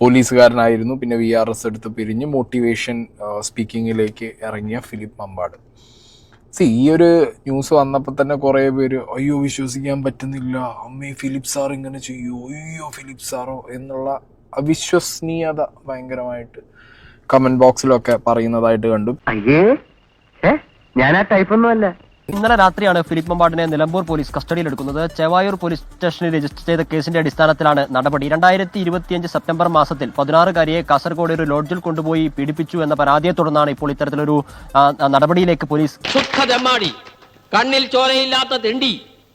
പോലീസുകാരനായിരുന്നു. പിന്നെ V R S എടുത്ത് പിരിഞ്ഞ് മോട്ടിവേഷൻ സ്പീക്കിങ്ങിലേക്ക് ഇറങ്ങിയ ഫിലിപ്പ് മമ്പാട്. സി ഈ ഒരു ന്യൂസ് വന്നപ്പോൾ തന്നെ കുറേ പേര് അയ്യോ വിശ്വസിക്കാൻ പറ്റുന്നില്ല. അമ്മേ ഫിലിപ്പ് സാർ ഇങ്ങനെ ചെയ്യോ? അയ്യോ ഫിലിപ്പ് സാറോ? എന്നുള്ള അവിശ്വസനീയത ഭയങ്കരമായിട്ട് കമന്റ് ബോക്സിലൊക്കെ പറയുന്നതായിട്ട് കണ്ടു. അയ്യേ ഞാൻ ആ ടൈപ്പൊന്നും അല്ല. ഇന്നലെ രാത്രിയാണ് ഫിലിപ്പ് മമ്പാടിനെ നിലമ്പൂർ പോലീസ് കസ്റ്റഡിയിലെടുക്കുന്നത് ചെവായൂർ പോലീസ് സ്റ്റേഷനിൽ രജിസ്റ്റർ ചെയ്ത കേസിന്റെ അടിസ്ഥാനത്തിലാണ് നടപടി. രണ്ടായിരത്തി ഇരുപത്തിയഞ്ച് സെപ്റ്റംബർ മാസത്തിൽ പതിനാറുകാരിയെ കാസർഗോഡ് ഒരു ലോഡ്ജിൽ കൊണ്ടുപോയി പീഡിപ്പിച്ചു എന്ന പരാതിയെ തുടർന്നാണ് ഇപ്പോൾ ഇത്തരത്തിലൊരു നടപടിയിലേക്ക് പോലീസ് കണ്ണിൽ ചോരയില്ലാത്ത തിണ്ടി.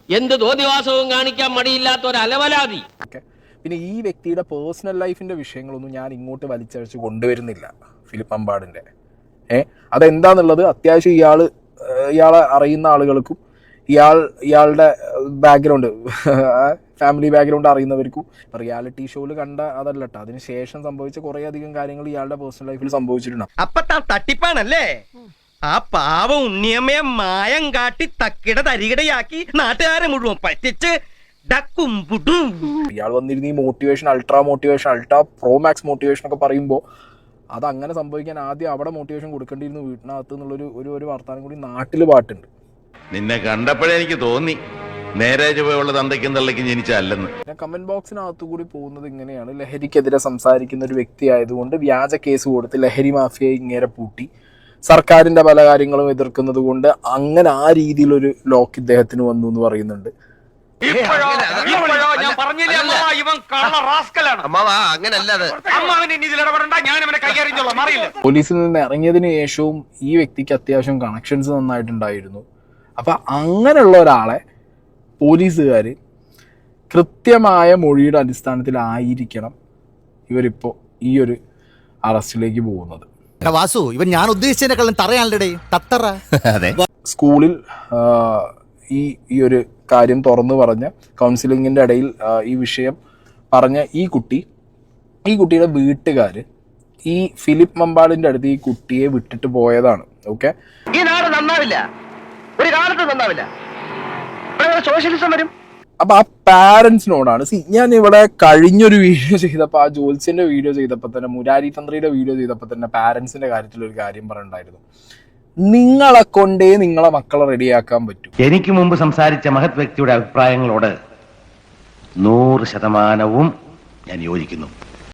എന്ത് തോന്നിവാസവും കാണിക്കാൻ മടിയില്ലാത്ത ഒരു അലവലാതി. പിന്നെ ഈ വ്യക്തിയുടെ പേഴ്സണൽ ലൈഫിന്റെ വിഷയങ്ങളൊന്നും ഞാൻ ഇങ്ങോട്ട് വലിച്ചഴിച്ച് കൊണ്ടുവരുന്നില്ല ഫിലിപ്പ് അമ്പാടിന്റെ ഏഹ് അതെന്താന്നുള്ളത് അത്യാവശ്യം ഇയാൾ ഇയാളെ അറിയുന്ന ആളുകൾക്കും ഇയാൾ ഇയാളുടെ ബാക്ക്ഗ്രൗണ്ട് ഫാമിലി ബാക്ക്ഗ്രൗണ്ട് അറിയുന്നവർക്കും റിയാലിറ്റി ഷോയിൽ കണ്ട അതല്ല കേട്ടോ അതിന് ശേഷം സംഭവിച്ച കുറേ അധികം കാര്യങ്ങൾ ഇയാളുടെ പേഴ്സണൽ ലൈഫിൽ സംഭവിച്ചിട്ടുണ്ട്. അപ്പൊ തട്ടിപ്പാണല്ലേ? ആ പാവം ഉണ്ണിയമ്മയെ മായം കാട്ടി തക്കിട തരികിടയാക്കി നാട്ടുകാരെ മുഴുവൻ പറ്റിച്ച് ഇയാൾ വന്നിരുന്ന ഈ motivation ultra motivation ultra pro max motivation ഒക്കെ പറയുമ്പോൾ അത് അങ്ങനെ സംഭവിക്കാൻ ആദ്യം അവിടെ മോട്ടിവേഷൻ കൊടുക്കേണ്ടിയിരുന്നു വീട്ടിനകത്ത് എന്നുള്ളൊരു ഒരു ഒരു വർത്താനം കൂടി നാട്ടിൽ പാട്ടുണ്ട്. നിന്നെ കണ്ടപ്പോഴേ എനിക്ക് തോന്നി. നേരെ ചുവയുള്ള തന്തയ്ക്കും തള്ളയ്ക്കും ജനിച്ചല്ലെന്ന് പിന്നെ കമന്റ് ബോക്സിനകത്തു കൂടി പോകുന്നത് ഇങ്ങനെയാണ്. ലഹരിക്കെതിരെ സംസാരിക്കുന്ന ഒരു വ്യക്തി ആയതുകൊണ്ട് വ്യാജ കേസ് കൊടുത്ത് ലഹരി മാഫിയ ഇങ്ങനെ പൂട്ടി. സർക്കാരിന്റെ പല കാര്യങ്ങളും എതിർക്കുന്നത് കൊണ്ട് അങ്ങനെ ആ രീതിയിലൊരു ലോക്ക് ഇദ്ദേഹത്തിന് വന്നു എന്ന് പറയുന്നുണ്ട്. പോലീസിൽ നിന്ന് ഇറങ്ങിയതിന് ശേഷവും ഈ വ്യക്തിക്ക് അത്യാവശ്യം കണക്ഷൻസ് നന്നായിട്ടുണ്ടായിരുന്നു. അപ്പൊ അങ്ങനെയുള്ള ഒരാളെ പോലീസുകാർ കൃത്യമായ മൊഴിയുടെ അടിസ്ഥാനത്തിലായിരിക്കണം ഇവരിപ്പോ ഈ ഒരു അറസ്റ്റിലേക്ക് പോകുന്നത്. വാസു ഇവൻ ഞാൻ ഉദ്ദേശിച്ചതിനേക്കാളും തറയാണല്ലേ തത്തറ. സ്കൂളിൽ ഈ ഈ ഒരു കാര്യം തുറന്നു പറഞ്ഞ കൗൺസിലിങ്ങിന്റെ ഇടയിൽ ഈ വിഷയം പറഞ്ഞ ഈ കുട്ടി ഈ കുട്ടിയുടെ വീട്ടുകാർ ഈ ഫിലിപ്പ് മമ്പാടിന്റെ അടുത്ത് ഈ കുട്ടിയെ വിട്ടിട്ട് പോയതാണ്. ഓക്കെ ഈ നാട് നന്നാവില്ല. ഒരു കാലത്ത് നന്നാവില്ല. സോഷ്യലിസം വരും അപ്പൊ ആ പാരന്റ്സിനോടാണ് സി ഞാൻ ഇവിടെ കഴിഞ്ഞൊരു വീഡിയോ ചെയ്തപ്പോൾ ആ ജോത്സ്യന്റെ വീഡിയോ ചെയ്തപ്പോൾ തന്നെ മുരാരി തന്ത്രിയുടെ വീഡിയോ ചെയ്തപ്പോൾ തന്നെ പാരന്റ്സിന്റെ കാര്യത്തിൽ ഒരു കാര്യം പറയണ്ടായിരുന്നു നിങ്ങളെ കൊണ്ടേ നിങ്ങളെ മക്കളെ റെഡിയാക്കാൻ പറ്റൂ. എനിക്ക് മുമ്പ് സംസാരിച്ച മഹത് വ്യക്തിയുടെ അഭിപ്രായങ്ങളോട് നൂറ് ശതമാനവും ഞാൻ യോജിക്കുന്നു.